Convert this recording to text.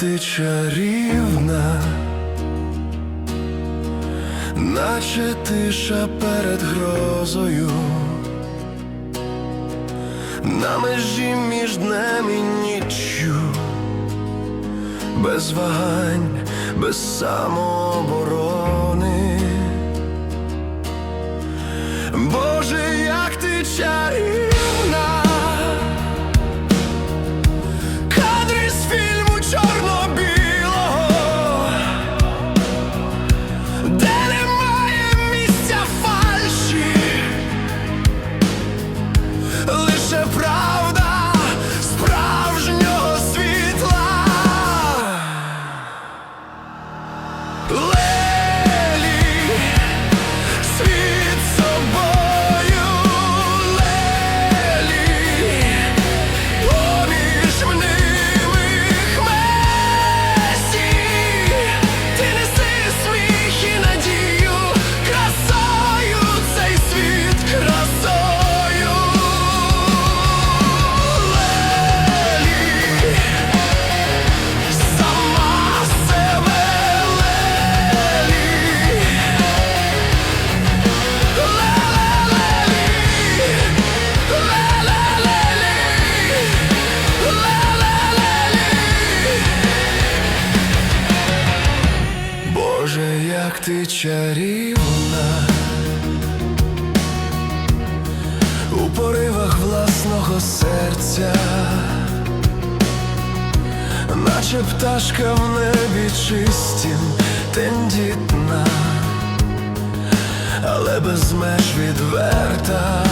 ти чарівна, наче тиша перед грозою, на межі між днем і ніччю, без вагань, без самооборони. Боже, як ти чарівна ти чарівна. У поривах власного серця, наче пташка в небі чистім, тендітна. Але без меж відверта.